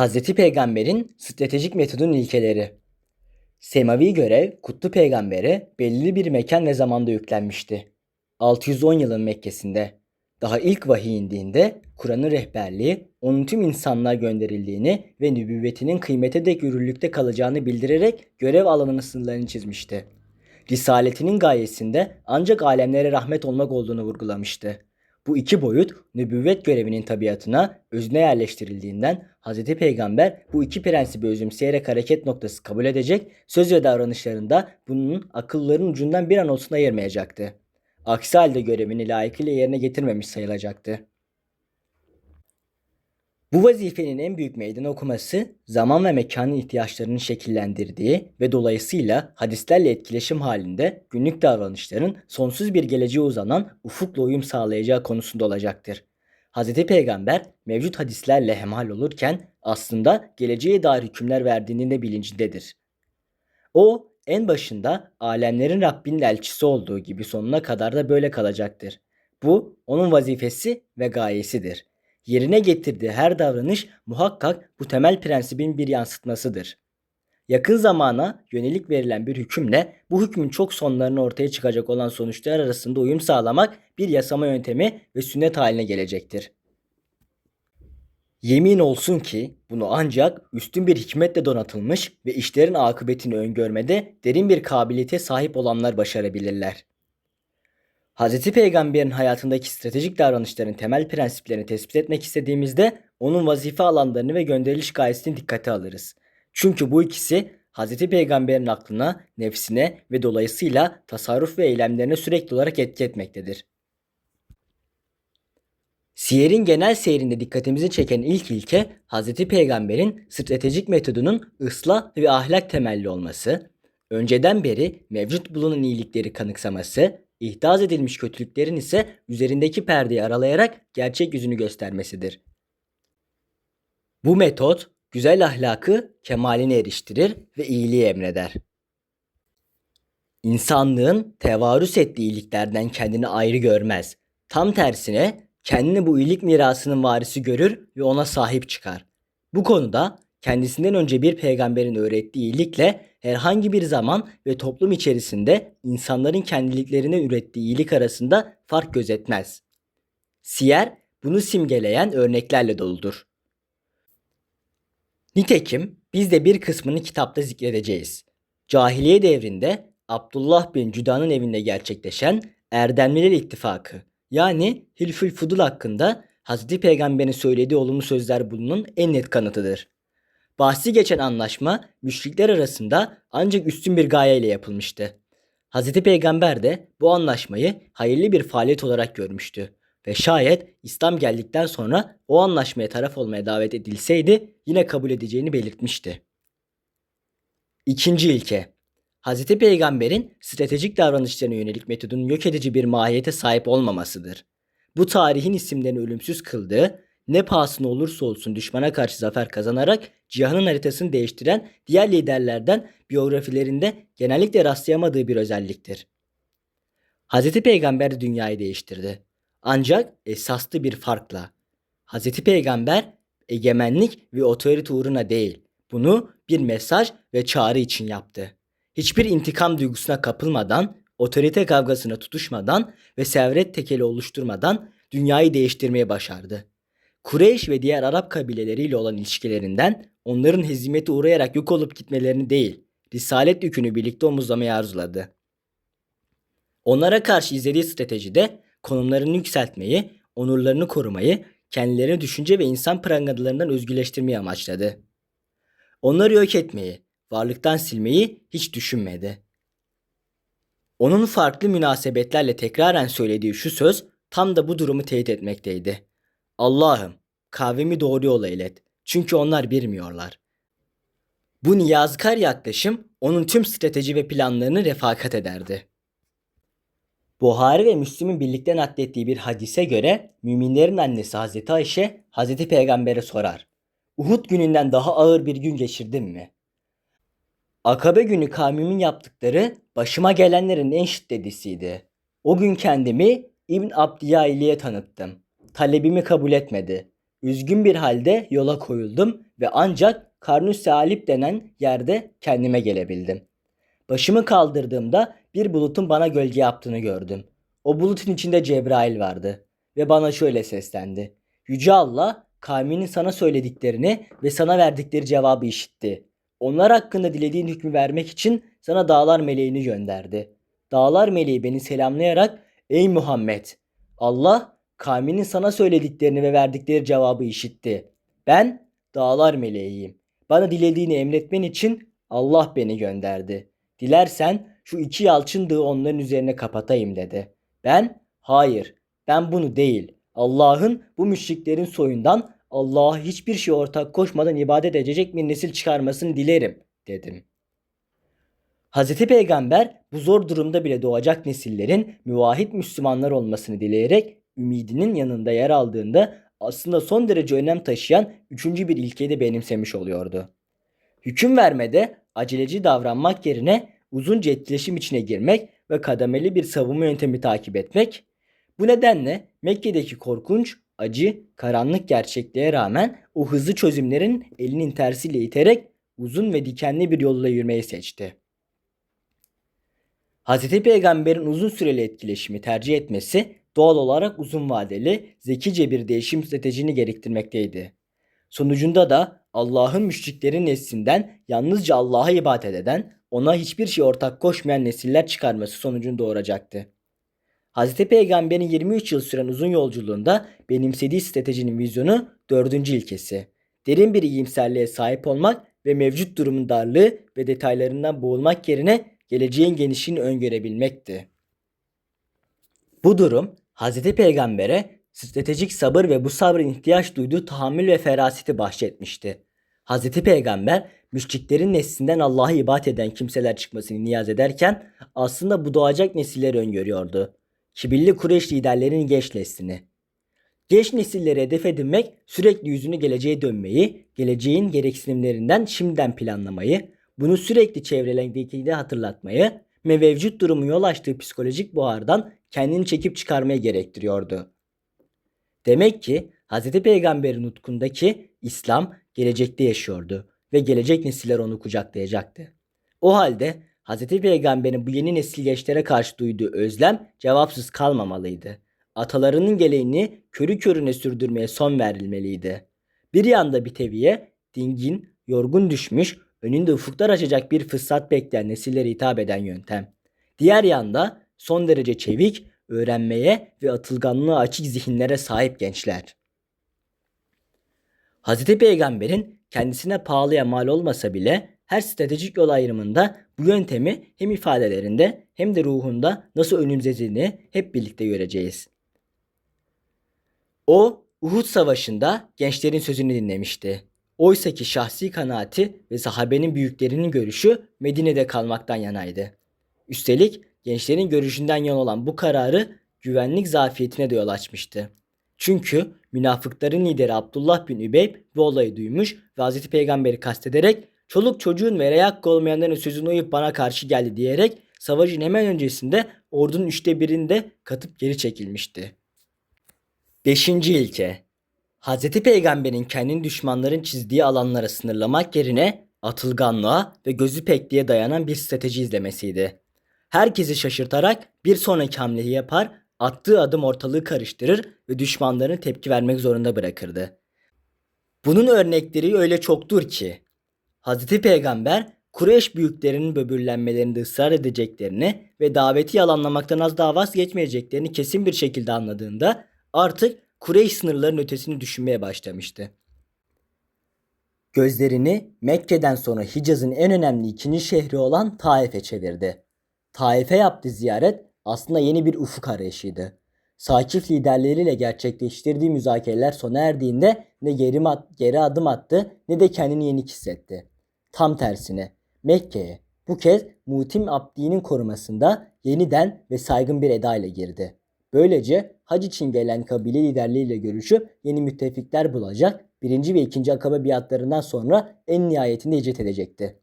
Hazreti Peygamber'in stratejik metodun ilkeleri. Semavi görev Kutlu Peygamber'e belirli bir mekan ve zamanda yüklenmişti. 610 yılın Mekke'sinde. Daha ilk vahiy indiğinde Kur'an'ın rehberliği onun tüm insanlığa gönderildiğini ve nübüvvetinin kıymete dek yürürlükte kalacağını bildirerek görev alanının sınırlarını çizmişti. Risaletinin gayesinde ancak alemlere rahmet olmak olduğunu vurgulamıştı. Bu iki boyut nübüvvet görevinin tabiatına özüne yerleştirildiğinden Hz. Peygamber bu iki prensibi özümseyerek hareket noktası kabul edecek, söz ve davranışlarında bunun akılların ucundan bir an olsun ayırmayacaktı. Aksi halde görevini layıkıyla yerine getirmemiş sayılacaktı. Bu vazifenin en büyük meydan okuması zaman ve mekanın ihtiyaçlarını şekillendirdiği ve dolayısıyla hadislerle etkileşim halinde günlük davranışların sonsuz bir geleceğe uzanan ufukla uyum sağlayacağı konusunda olacaktır. Hz. Peygamber mevcut hadislerle hemhal olurken aslında geleceğe dair hükümler verdiğinin de bilincindedir. O en başında alemlerin Rabbinin elçisi olduğu gibi sonuna kadar da böyle kalacaktır. Bu onun vazifesi ve gayesidir. Yerine getirdiği her davranış muhakkak bu temel prensibin bir yansıtmasıdır. Yakın zamana yönelik verilen bir hükümle bu hükmün çok sonlarına ortaya çıkacak olan sonuçlar arasında uyum sağlamak bir yasama yöntemi ve sünnet haline gelecektir. Yemin olsun ki bunu ancak üstün bir hikmetle donatılmış ve işlerin akıbetini öngörmede derin bir kabiliyete sahip olanlar başarabilirler. Hz. Peygamber'in hayatındaki stratejik davranışların temel prensiplerini tespit etmek istediğimizde onun vazife alanlarını ve gönderiliş gayesini dikkate alırız. Çünkü bu ikisi Hz. Peygamber'in aklına, nefsine ve dolayısıyla tasarruf ve eylemlerine sürekli olarak etki etmektedir. Siyer'in genel seyrinde dikkatimizi çeken ilk ilke Hz. Peygamber'in stratejik metodunun ıslah ve ahlak temelli olması, önceden beri mevcut bulunan iyilikleri kanıksaması, ihdas edilmiş kötülüklerin ise üzerindeki perdeyi aralayarak gerçek yüzünü göstermesidir. Bu metot güzel ahlakı kemaline eriştirir ve iyiliği emreder. İnsanlığın tevarüs ettiği iyiliklerden kendini ayrı görmez. Tam tersine kendini bu iyilik mirasının varisi görür ve ona sahip çıkar. Bu konuda kendisinden önce bir peygamberin öğrettiği iyilikle herhangi bir zaman ve toplum içerisinde insanların kendiliklerine ürettiği iyilik arasında fark gözetmez. Siyer bunu simgeleyen örneklerle doludur. Nitekim biz de bir kısmını kitapta zikredeceğiz. Cahiliye devrinde Abdullah bin Cüda'nın evinde gerçekleşen Erdemliler İttifakı yani Hilfül Fudul hakkında Hazreti Peygamber'in söylediği olumlu sözler bunun en net kanıtıdır. Bahsi geçen anlaşma müşrikler arasında ancak üstün bir gayeyle yapılmıştı. Hz. Peygamber de bu anlaşmayı hayırlı bir faaliyet olarak görmüştü ve şayet İslam geldikten sonra o anlaşmaya taraf olmaya davet edilseydi yine kabul edeceğini belirtmişti. İkinci ilke Hz. Peygamber'in stratejik davranışlarına yönelik metodun yok edici bir mahiyete sahip olmamasıdır. Bu tarihin isimlerini ölümsüz kıldığı ne pahasına olursa olsun düşmana karşı zafer kazanarak cihanın haritasını değiştiren diğer liderlerden biyografilerinde genellikle rastlayamadığı bir özelliktir. Hz. Peygamber de dünyayı değiştirdi. Ancak esaslı bir farkla. Hz. Peygamber egemenlik ve otorite uğruna değil, bunu bir mesaj ve çağrı için yaptı. Hiçbir intikam duygusuna kapılmadan, otorite kavgasına tutuşmadan ve sevret tekeli oluşturmadan dünyayı değiştirmeye başardı. Kureyş ve diğer Arap kabileleriyle olan ilişkilerinden onların hezimete uğrayarak yok olup gitmelerini değil, risalet yükünü birlikte omuzlamayı arzuladı. Onlara karşı izlediği stratejide konumlarını yükseltmeyi, onurlarını korumayı, kendilerini düşünce ve insan prangalarından özgürleştirmeyi amaçladı. Onları yok etmeyi, varlıktan silmeyi hiç düşünmedi. Onun farklı münasebetlerle tekraren söylediği şu söz tam da bu durumu teyit etmekteydi. Allah'ım kavmi doğru yola ilet. Çünkü onlar bilmiyorlar. Bu niyazkar yaklaşım onun tüm strateji ve planlarını refakat ederdi. Buhari ve Müslim'in birlikte naklettiği bir hadise göre müminlerin annesi Hazreti Ayşe Hazreti Peygamber'e sorar. Uhud gününden daha ağır bir gün geçirdin mi? Akabe günü kavmimin yaptıkları başıma gelenlerin en şiddetlisiydi. O gün kendimi İbn Abdiyayli'ye tanıttım talebimi kabul etmedi. Üzgün bir halde yola koyuldum ve ancak Karnus Salip denen yerde kendime gelebildim. Başımı kaldırdığımda bir bulutun bana gölge yaptığını gördüm. O bulutun içinde Cebrail vardı ve bana şöyle seslendi. Yüce Allah kavminin sana söylediklerini ve sana verdikleri cevabı işitti. Onlar hakkında dilediğin hükmü vermek için sana dağlar meleğini gönderdi. Dağlar meleği beni selamlayarak ey Muhammed Allah kavminin sana söylediklerini ve verdikleri cevabı işitti. Ben dağlar meleğiyim. Bana dilediğini emretmen için Allah beni gönderdi. Dilersen şu iki yalçın dağı onların üzerine kapatayım dedi. Ben hayır ben bunu değil. Allah'ın bu müşriklerin soyundan Allah'a hiçbir şey ortak koşmadan ibadet edecek bir nesil çıkarmasını dilerim dedim. Hz. Peygamber bu zor durumda bile doğacak nesillerin müvahhid Müslümanlar olmasını dileyerek ümidinin yanında yer aldığında aslında son derece önem taşıyan üçüncü bir ilkeyi de benimsemiş oluyordu. Hüküm vermede aceleci davranmak yerine uzunca etkileşim içine girmek ve kademeli bir savunma yöntemi takip etmek, bu nedenle Mekke'deki korkunç, acı, karanlık gerçekliğe rağmen o hızlı çözümlerin elinin tersiyle iterek uzun ve dikenli bir yolla yürümeyi seçti. Hz. Peygamber'in uzun süreli etkileşimi tercih etmesi doğal olarak uzun vadeli, zekice bir değişim stratejini gerektirmekteydi. Sonucunda da Allah'ın müşriklerin neslinden yalnızca Allah'a ibadet eden, ona hiçbir şey ortak koşmayan nesiller çıkarması sonucunu doğuracaktı. Hz. Peygamber'in 23 yıl süren uzun yolculuğunda benimsediği stratejinin vizyonu dördüncü ilkesi. Derin bir iyimserliğe sahip olmak ve mevcut durumun darlığı ve detaylarından boğulmak yerine geleceğin genişliğini öngörebilmekti. Bu durum Hz. Peygamber'e stratejik sabır ve bu sabrın ihtiyaç duyduğu tahammül ve feraseti bahşetmişti. Hz. Peygamber müşriklerin neslinden Allah'a ibadet eden kimseler çıkmasını niyaz ederken aslında bu doğacak nesilleri öngörüyordu. Kibirli Kureyş liderlerinin genç neslini. Genç nesilleri hedef edinmek sürekli yüzünü geleceğe dönmeyi, geleceğin gereksinimlerinden şimdiden planlamayı, bunu sürekli çevrelerindekine hatırlatmayı mevcut durumu yol açtığı psikolojik buhardan kendini çekip çıkarmayı gerektiriyordu. Demek ki Hz. Peygamber'in nutkundaki İslam gelecekte yaşıyordu ve gelecek nesiller onu kucaklayacaktı. O halde Hz. Peygamber'in bu yeni nesil gençlere karşı duyduğu özlem cevapsız kalmamalıydı. Atalarının geleğini körü körüne sürdürmeye son verilmeliydi. Bir yanda bir teviye, dingin, yorgun düşmüş, önünde ufuklar açacak bir fırsat bekleyen nesillere hitap eden yöntem. Diğer yanda son derece çevik, öğrenmeye ve atılganlığa açık zihinlere sahip gençler. Hz. Peygamber'in kendisine pahalıya mal olmasa bile her stratejik yol ayrımında bu yöntemi hem ifadelerinde hem de ruhunda nasıl önümüzlediğini hep birlikte göreceğiz. O Uhud Savaşı'nda gençlerin sözünü dinlemişti. Oysa ki şahsi kanaati ve sahabenin büyüklerinin görüşü Medine'de kalmaktan yanaydı. Üstelik gençlerin görüşünden yan olan bu kararı güvenlik zafiyetine de yol açmıştı. Çünkü münafıkların lideri Abdullah bin Übeyb bu olayı duymuş ve Hz. Peygamber'i kastederek çoluk çocuğun ve rey hakkı olmayanların sözünü uyup bana karşı geldi diyerek savaşın hemen öncesinde ordunun üçte birinde katıp geri çekilmişti. Beşinci ilke Hz. Peygamber'in kendini düşmanların çizdiği alanlara sınırlamak yerine atılganlığa ve gözü pekliğe dayanan bir strateji izlemesiydi. Herkesi şaşırtarak bir sonraki hamleyi yapar, attığı adım ortalığı karıştırır ve düşmanların tepki vermek zorunda bırakırdı. Bunun örnekleri öyle çoktur ki Hz. Peygamber Kureyş büyüklerinin böbürlenmelerinde ısrar edeceklerini ve daveti yalanlamaktan az daha vazgeçmeyeceklerini kesin bir şekilde anladığında artık Kureyş sınırlarının ötesini düşünmeye başlamıştı. Gözlerini Mekke'den sonra Hicaz'ın en önemli ikinci şehri olan Taif'e çevirdi. Taif'e yaptığı ziyaret aslında yeni bir ufuk arayışıydı. Sakif liderleriyle gerçekleştirdiği müzakereler sona erdiğinde ne geri, geri adım attı ne de kendini yenik hissetti. Tam tersine Mekke'ye bu kez Mutim Abdi'nin korumasında yeniden ve saygın bir edayla girdi. Böylece hac için gelen kabile liderleriyle görüşüp yeni müttefikler bulacak, birinci ve ikinci akabe biatlarından sonra en nihayetinde hicret edecekti.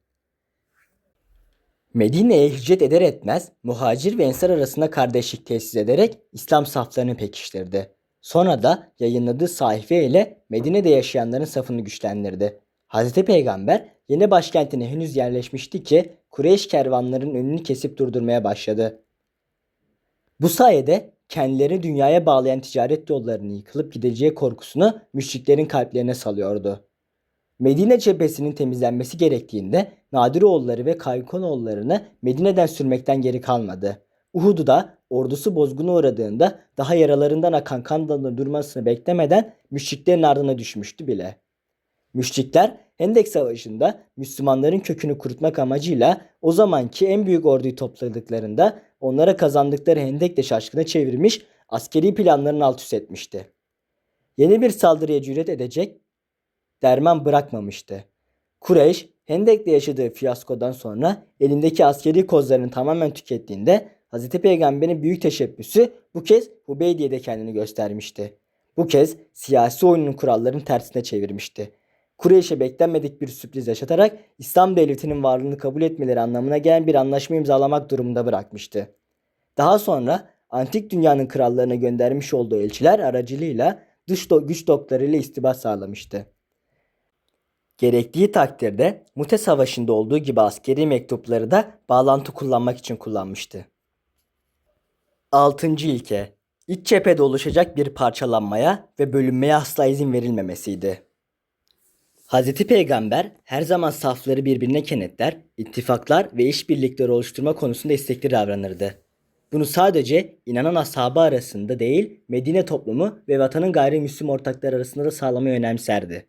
Medine'ye hicret eder etmez muhacir ve ensar arasında kardeşlik tesis ederek İslam saflarını pekiştirdi. Sonra da yayınladığı sayfa ile Medine'de yaşayanların safını güçlendirdi. Hazreti Peygamber yeni başkentine henüz yerleşmişti ki Kureyş kervanlarının önünü kesip durdurmaya başladı. Bu sayede kendilerini dünyaya bağlayan ticaret yollarının yıkılıp gideceği korkusunu müşriklerin kalplerine salıyordu. Medine cephesinin temizlenmesi gerektiğinde Nadiroğulları ve Kaykonoğullarını Medine'den sürmekten geri kalmadı. Uhud'da ordusu bozguna uğradığında daha yaralarından akan kan dalının durmasını beklemeden müşriklerin ardına düşmüştü bile. Müşrikler Hendek Savaşı'nda Müslümanların kökünü kurutmak amacıyla o zamanki en büyük orduyu topladıklarında onlara kazandıkları Hendek'le şaşkına çevirmiş, askeri planlarını alt üst etmişti. Yeni bir saldırıya cüret edecek derman bırakmamıştı. Kureyş, Hendek'te yaşadığı fiyaskodan sonra elindeki askeri kozlarını tamamen tükettiğinde Hz. Peygamber'in büyük teşebbüsü bu kez Hubeydiye'de kendini göstermişti. Bu kez siyasi oyunun kurallarını tersine çevirmişti. Kureyş'e beklenmedik bir sürpriz yaşatarak İslam devletinin varlığını kabul etmeleri anlamına gelen bir anlaşma imzalamak durumunda bırakmıştı. Daha sonra antik dünyanın krallarına göndermiş olduğu elçiler aracılığıyla dış do- güç doklarıyla istibat sağlamıştı. Gerektiği takdirde Mute Savaşı'nda olduğu gibi askeri mektupları da bağlantı kullanmak için kullanmıştı. 6. ilke İç cephede oluşacak bir parçalanmaya ve bölünmeye asla izin verilmemesiydi. Hz. Peygamber her zaman safları birbirine kenetler, ittifaklar ve işbirlikleri oluşturma konusunda istekli davranırdı. Bunu sadece inanan ashabı arasında değil, Medine toplumu ve vatanın gayrimüslim ortakları arasında da sağlamayı önemserdi.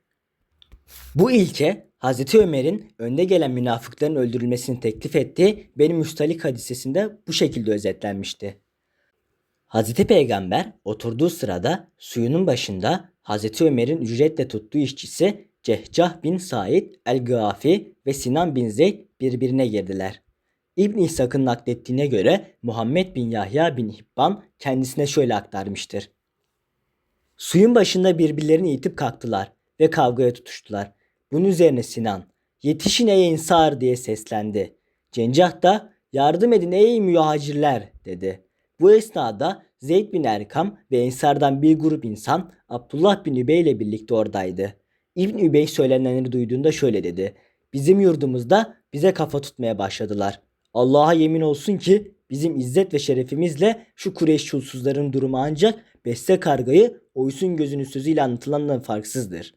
Bu ilke Hz. Ömer'in önde gelen münafıkların öldürülmesini teklif ettiği Benim Müstalik hadisesinde bu şekilde özetlenmişti. Hz. Peygamber oturduğu sırada suyunun başında Hz. Ömer'in ücretle tuttuğu işçisi Cehcah bin Said el-Gâfi ve Sinan bin Zeyd birbirine girdiler. İbn İshak'ın naklettiğine göre Muhammed bin Yahya bin Hibban kendisine şöyle aktarmıştır. Suyun başında birbirlerini itip kalktılar ve kavgaya tutuştular. Bunun üzerine Sinan, yetişin ey insar diye seslendi. Cencah da yardım edin ey mühacirler dedi. Bu esnada Zeyd bin Erkam ve Ensar'dan bir grup insan Abdullah bin Übey ile birlikte oradaydı. İbn Übey söylenenleri duyduğunda şöyle dedi. Bizim yurdumuzda bize kafa tutmaya başladılar. Allah'a yemin olsun ki bizim izzet ve şerefimizle şu Kureyş çulsuzların durumu ancak beste kargayı oysun gözünün sözüyle anlatılandan farksızdır.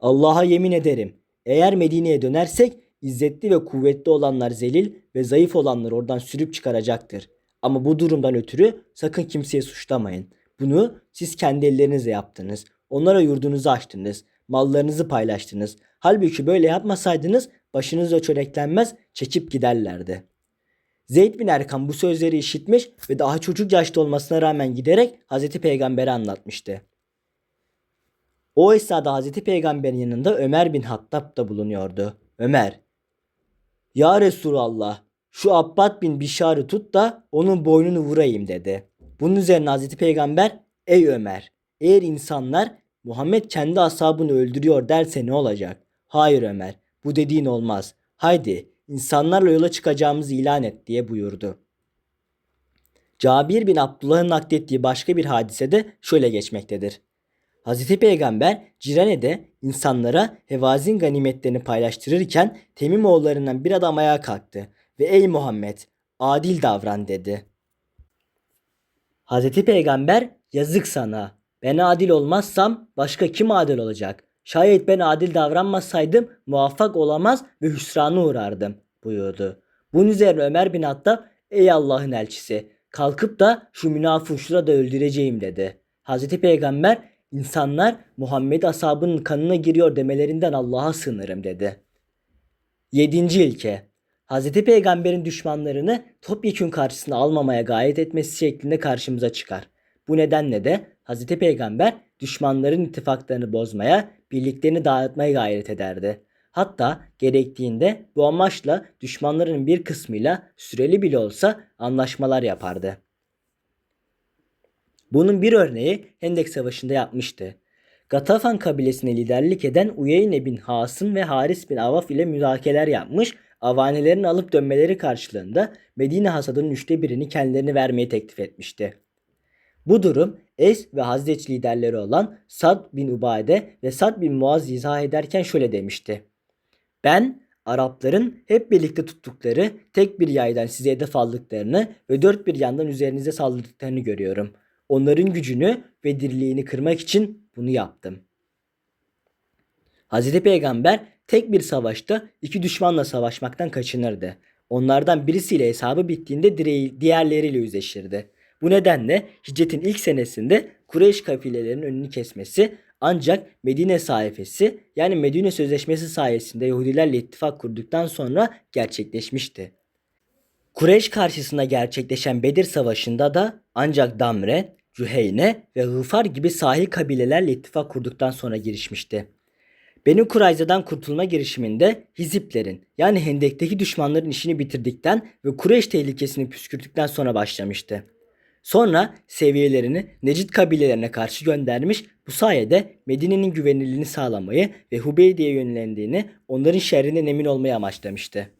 Allah'a yemin ederim. Eğer Medine'ye dönersek izzetli ve kuvvetli olanlar zelil ve zayıf olanlar oradan sürüp çıkaracaktır. Ama bu durumdan ötürü sakın kimseye suçlamayın. Bunu siz kendi ellerinizle yaptınız. Onlara yurdunuzu açtınız. Mallarınızı paylaştınız. Halbuki böyle yapmasaydınız başınıza çöreklenmez çekip giderlerdi. Zeyd bin Erkam bu sözleri işitmiş ve daha çocuk yaşta olmasına rağmen giderek Hazreti Peygamber'e anlatmıştı. O esnada Hazreti Peygamber'in yanında Ömer bin Hattab da bulunuyordu. Ömer, Ya Resulallah şu Abbad bin Bişar'ı tut da onun boynunu vurayım dedi. Bunun üzerine Hazreti Peygamber ey Ömer eğer insanlar Muhammed kendi ashabını öldürüyor derse ne olacak? Hayır Ömer bu dediğin olmaz. Haydi insanlarla yola çıkacağımızı ilan et diye buyurdu. Cabir bin Abdullah'ın naklettiği başka bir hadise de şöyle geçmektedir. Hazreti Peygamber Cirane'de insanlara Hevazin ganimetlerini paylaştırırken Temim oğullarından bir adam ayağa kalktı ve ey Muhammed adil davran dedi. Hazreti Peygamber yazık sana. Ben adil olmazsam başka kim adil olacak? Şayet ben adil davranmasaydım muvaffak olamaz ve hüsrana uğrardım buyurdu. Bunun üzerine Ömer bin Hattab ey Allah'ın elçisi kalkıp da şu münafığı şurada öldüreceğim dedi. Hazreti Peygamber insanlar Muhammed ashabının kanına giriyor demelerinden Allah'a sığınırım dedi. Yedinci ilke Hz. Peygamber'in düşmanlarını topyekün karşısına almamaya gayret etmesi şeklinde karşımıza çıkar. Bu nedenle de Hz. Peygamber düşmanların ittifaklarını bozmaya, birliklerini dağıtmaya gayret ederdi. Hatta gerektiğinde bu amaçla düşmanların bir kısmıyla süreli bile olsa anlaşmalar yapardı. Bunun bir örneği Hendek Savaşı'nda yapmıştı. Gatafan kabilesine liderlik eden Uyeyne bin Hasım ve Haris bin Avaf ile müzakereler yapmış, avanelerin alıp dönmeleri karşılığında Medine hasadının üçte birini kendilerine vermeyi teklif etmişti. Bu durum Es ve Hazreç liderleri olan Sad bin Ubade ve Sad bin Muaz izah ederken şöyle demişti. Ben Arapların hep birlikte tuttukları tek bir yaydan size hedef aldıklarını ve dört bir yandan üzerinize saldırdıklarını görüyorum. Onların gücünü ve dirliğini kırmak için bunu yaptım. Hazreti Peygamber tek bir savaşta iki düşmanla savaşmaktan kaçınırdı. Onlardan birisiyle hesabı bittiğinde diğerleriyle yüzleşirdi. Bu nedenle hicretin ilk senesinde Kureyş kafilelerinin önünü kesmesi ancak Medine sayfası yani Medine Sözleşmesi sayesinde Yahudilerle ittifak kurduktan sonra gerçekleşmişti. Kureyş karşısında gerçekleşen Bedir Savaşı'nda da ancak Damre, Cüheyne ve Gıfar gibi sahil kabilelerle ittifak kurduktan sonra girişmişti. Beni Kurayza'dan kurtulma girişiminde Hiziplerin yani Hendek'teki düşmanların işini bitirdikten ve Kureyş tehlikesini püskürttükten sonra başlamıştı. Sonra seviyelerini Necid kabilelerine karşı göndermiş bu sayede Medine'nin güvenilirliğini sağlamayı ve Hubeydi'ye yönelendiğini onların şerrinden emin olmayı amaçlamıştı.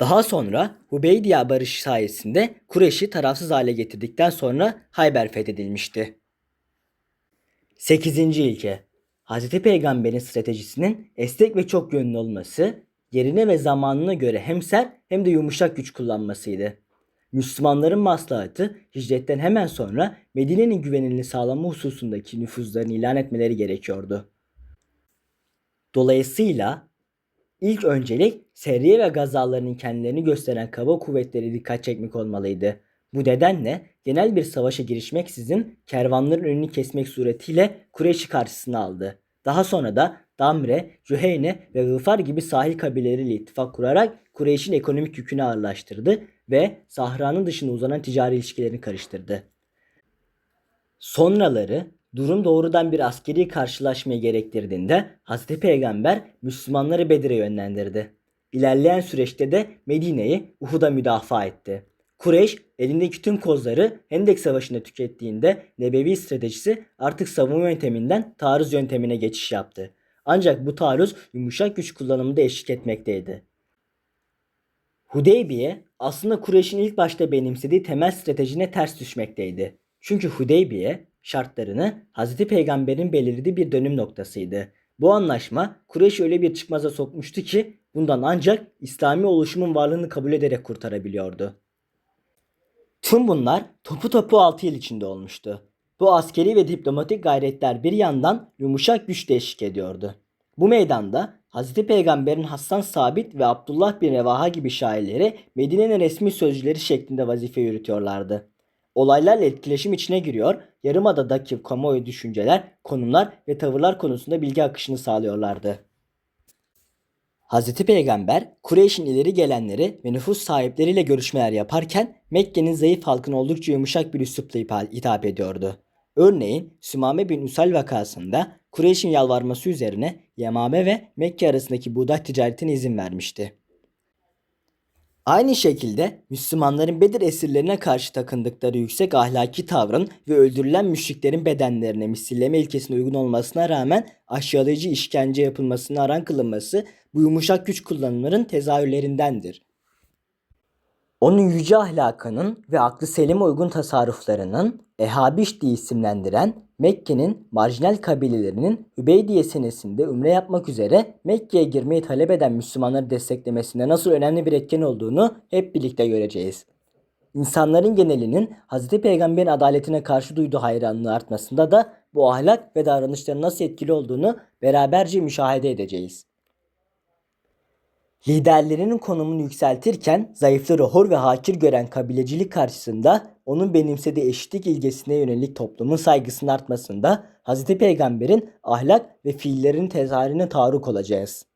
Daha sonra Hubeydiye barışı sayesinde Kureyş'i tarafsız hale getirdikten sonra Hayber fethedilmişti. 8. ilke Hz. Peygamber'in stratejisinin esnek ve çok yönlü olması, yerine ve zamanına göre hem sert hem de yumuşak güç kullanmasıydı. Müslümanların maslahatı hicretten hemen sonra Medine'nin güvenilini sağlama hususundaki nüfuzlarını ilan etmeleri gerekiyordu. Dolayısıyla ilk öncelik Seriye ve gazalarının kendilerini gösteren kaba kuvvetleri dikkat çekmek olmalıydı. Bu nedenle genel bir savaşa girişmeksizin kervanların önünü kesmek suretiyle Kureyş'i karşısına aldı. Daha sonra da Damre, Cüheyne ve Gıfar gibi sahil kabileleriyle ittifak kurarak Kureyş'in ekonomik yükünü ağırlaştırdı ve Sahra'nın dışına uzanan ticari ilişkilerini karıştırdı. Sonraları durum doğrudan bir askeri karşılaşmayı gerektirdiğinde Hazreti Peygamber Müslümanları Bedir'e yönlendirdi. İlerleyen süreçte de Medine'yi Uhud'a müdafaa etti. Kureyş elindeki tüm kozları Hendek Savaşı'nda tükettiğinde Nebevi stratejisi artık savunma yönteminden taarruz yöntemine geçiş yaptı. Ancak bu taarruz yumuşak güç kullanımında eşlik etmekteydi. Hudeybiye aslında Kureyş'in ilk başta benimsediği temel stratejine ters düşmekteydi. Çünkü Hudeybiye şartlarını Hz. Peygamber'in belirlediği bir dönüm noktasıydı. Bu anlaşma Kureyş öyle bir çıkmaza sokmuştu ki bundan ancak İslami oluşumun varlığını kabul ederek kurtarabiliyordu. Tüm bunlar topu topu 6 yıl içinde olmuştu. Bu askeri ve diplomatik gayretler bir yandan yumuşak güç eşlik ediyordu. Bu meydanda Hz. Peygamber'in Hasan Sabit ve Abdullah bin Revaha gibi şairleri Medine'nin resmi sözcüleri şeklinde vazife yürütüyorlardı. Olaylarla etkileşim içine giriyor, yarımadadaki kamuoyu düşünceler, konumlar ve tavırlar konusunda bilgi akışını sağlıyorlardı. Hz. Peygamber Kureyş'in ileri gelenleri ve nüfus sahipleriyle görüşmeler yaparken Mekke'nin zayıf halkını oldukça yumuşak bir üslupla hitap ediyordu. Örneğin Sümame bin Usal vakasında Kureyş'in yalvarması üzerine Yemame ve Mekke arasındaki buğday ticaretine izin vermişti. Aynı şekilde Müslümanların Bedir esirlerine karşı takındıkları yüksek ahlaki tavrın ve öldürülen müşriklerin bedenlerine misilleme ilkesine uygun olmasına rağmen aşağılayıcı işkence yapılmasına aran kılınması bu yumuşak güç kullanımların tezahürlerindendir. Onun yüce ahlakının ve aklı selime uygun tasarruflarının Ehabiş diye isimlendiren Mekke'nin marjinal kabilelerinin Hübeydiye senesinde ümre yapmak üzere Mekke'ye girmeyi talep eden Müslümanları desteklemesinde nasıl önemli bir etken olduğunu hep birlikte göreceğiz. İnsanların genelinin Hz. Peygamber'in adaletine karşı duyduğu hayranlığı artmasında da bu ahlak ve davranışların nasıl etkili olduğunu beraberce müşahede edeceğiz. Liderlerinin konumunu yükseltirken zayıfları hor ve hakir gören kabilecilik karşısında onun benimsediği eşitlik ilgesine yönelik toplumun saygısının artmasında Hz. Peygamber'in ahlak ve fiillerinin tezahürüne taruk olacağız.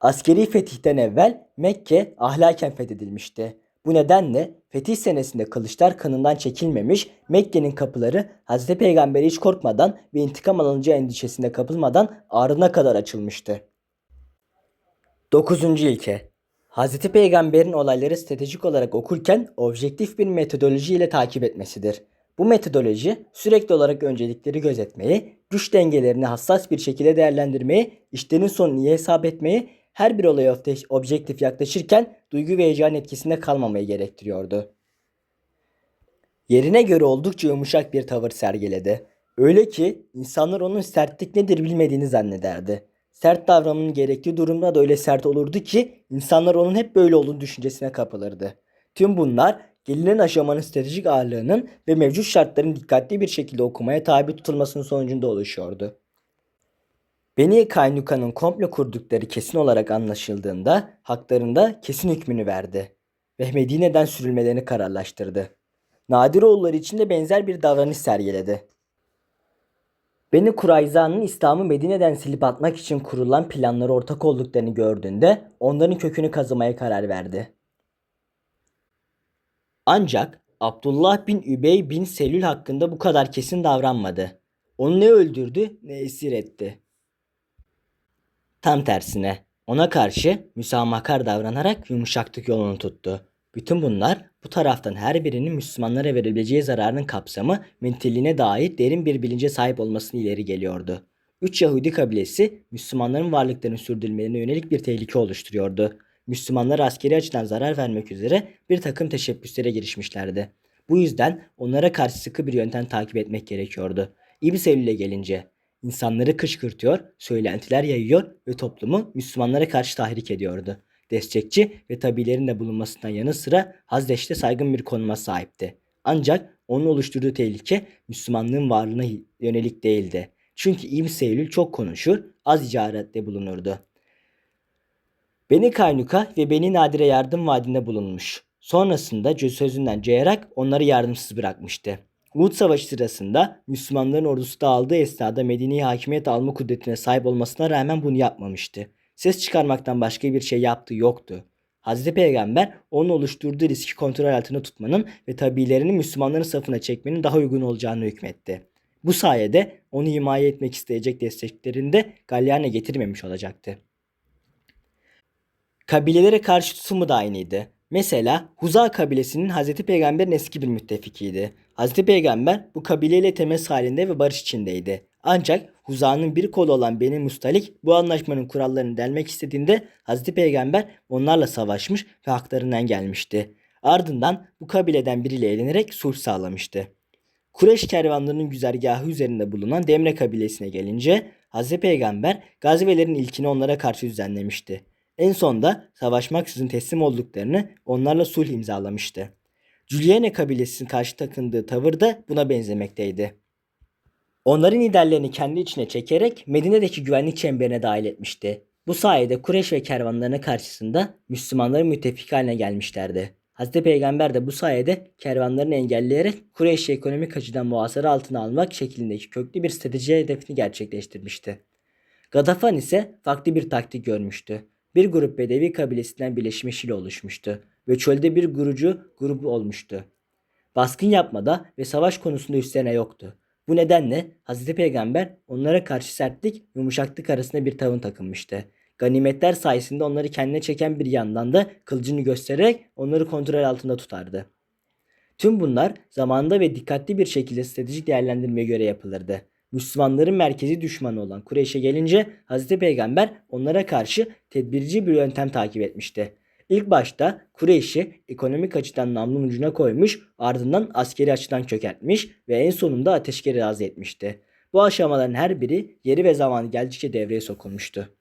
Askeri fetihten evvel Mekke ahlaken fethedilmişti. Bu nedenle fetih senesinde kılıçlar kanından çekilmemiş, Mekke'nin kapıları Hz. Peygamber'e hiç korkmadan ve intikam alınacağı endişesinde kapılmadan ağrına kadar açılmıştı. 9. ilke Hz. Peygamber'in olayları stratejik olarak okurken objektif bir metodoloji ile takip etmesidir. Bu metodoloji sürekli olarak öncelikleri gözetmeyi, güç dengelerini hassas bir şekilde değerlendirmeyi, işlerin sonunu iyi hesap etmeyi, her bir olaya objektif yaklaşırken duygu ve heyecan etkisinde kalmamayı gerektiriyordu. Yerine göre oldukça yumuşak bir tavır sergiledi. Öyle ki insanlar onun sertlik nedir bilmediğini zannederdi. Sert davranmanın gerektiği durumda da öyle sert olurdu ki insanlar onun hep böyle olduğunu düşüncesine kapılırdı. Tüm bunlar gelinen aşamanın stratejik ağırlığının ve mevcut şartların dikkatli bir şekilde okumaya tabi tutulmasının sonucunda oluşuyordu. Beni Kaynuka'nın komplo kurdukları kesin olarak anlaşıldığında haklarında kesin hükmünü verdi ve Medine'den sürülmelerini kararlaştırdı. Nadiroğulları için de benzer bir davranış sergiledi. Beni Kurayza'nın İslam'ı Medine'den silip atmak için kurulan planları ortak olduklarını gördüğünde onların kökünü kazımaya karar verdi. Ancak Abdullah bin Übey bin Selül hakkında bu kadar kesin davranmadı. Onu ne öldürdü ne esir etti. Tam tersine ona karşı müsamahkar davranarak yumuşaklık yolunu tuttu. Bütün bunlar bu taraftan her birinin Müslümanlara verebileceği zararın kapsamı mentalliğine dair derin bir bilince sahip olmasını ileri geliyordu. Üç Yahudi kabilesi Müslümanların varlıklarını sürdürmelerine yönelik bir tehlike oluşturuyordu. Müslümanlar askeri açıdan zarar vermek üzere bir takım teşebbüslere girişmişlerdi. Bu yüzden onlara karşı sıkı bir yöntem takip etmek gerekiyordu. İbn Selül'e gelince insanları kışkırtıyor, söylentiler yayıyor ve toplumu Müslümanlara karşı tahrik ediyordu. Destekçi ve tabilerin de bulunmasından yanı sıra Hazreç'te saygın bir konuma sahipti. Ancak onun oluşturduğu tehlike Müslümanlığın varlığına yönelik değildi. Çünkü İbn Seylül çok konuşur, az icarette bulunurdu. Beni Kaynuka ve Beni Nadire yardım vaadinde bulunmuş. Sonrasında sözünden cayarak onları yardımsız bırakmıştı. Uhud Savaşı sırasında Müslümanların ordusu dağıldığı esnada Medine'yi hakimiyet alma kudretine sahip olmasına rağmen bunu yapmamıştı. Ses çıkarmaktan başka bir şey yaptığı yoktu. Hazreti Peygamber onun oluşturduğu riski kontrol altında tutmanın ve tabilerini Müslümanların safına çekmenin daha uygun olacağını hükmetti. Bu sayede onu himaye etmek isteyecek desteklerini de galyana getirmemiş olacaktı. Kabilelere karşı tutumu da aynıydı. Mesela Huza kabilesinin Hazreti Peygamber'in eski bir müttefikiydi. Hazreti Peygamber bu kabileyle temas halinde ve barış içindeydi. Ancak Huza'nın bir kolu olan Beni Mustalik bu anlaşmanın kurallarını delmek istediğinde Hazreti Peygamber onlarla savaşmış ve haklarından gelmişti. Ardından bu kabileden biriyle evlenerek sulh sağlamıştı. Kureş kervanlarının güzergahı üzerinde bulunan Demre kabilesine gelince Hazreti Peygamber gazvelerin ilkini onlara karşı düzenlemişti. En sonda savaşmaksızın teslim olduklarını onlarla sulh imzalamıştı. Juliane kabilesinin karşı takındığı tavır da buna benzemekteydi. Onların liderlerini kendi içine çekerek Medine'deki güvenlik çemberine dahil etmişti. Bu sayede Kureş ve kervanlarına karşısında Müslümanların müttefik haline gelmişlerdi. Hazreti Peygamber de bu sayede kervanlarını engelleyerek Kureyş'i ekonomik açıdan muhasara altına almak şeklindeki köklü bir strateji hedefini gerçekleştirmişti. Gadafan ise farklı bir taktik görmüştü. Bir grup Bedevi kabilesinden birleşmişiyle oluşmuştu ve çölde bir gurucu grubu olmuştu. Baskın yapmada ve savaş konusunda üstlerine yoktu. Bu nedenle Hazreti Peygamber onlara karşı sertlik yumuşaklık arasında bir tavın takınmıştı. Ganimetler sayesinde onları kendine çeken bir yandan da kılıcını göstererek onları kontrol altında tutardı. Tüm bunlar zamanda ve dikkatli bir şekilde stratejik değerlendirmeye göre yapılırdı. Müslümanların merkezi düşmanı olan Kureyş'e gelince Hazreti Peygamber onlara karşı tedbirci bir yöntem takip etmişti. İlk başta Kureyş'i ekonomik açıdan namlun ucuna koymuş, ardından askeri açıdan çökertmiş ve en sonunda ateşkere razı etmişti. Bu aşamaların her biri yeri ve zamanı geldikçe devreye sokulmuştu.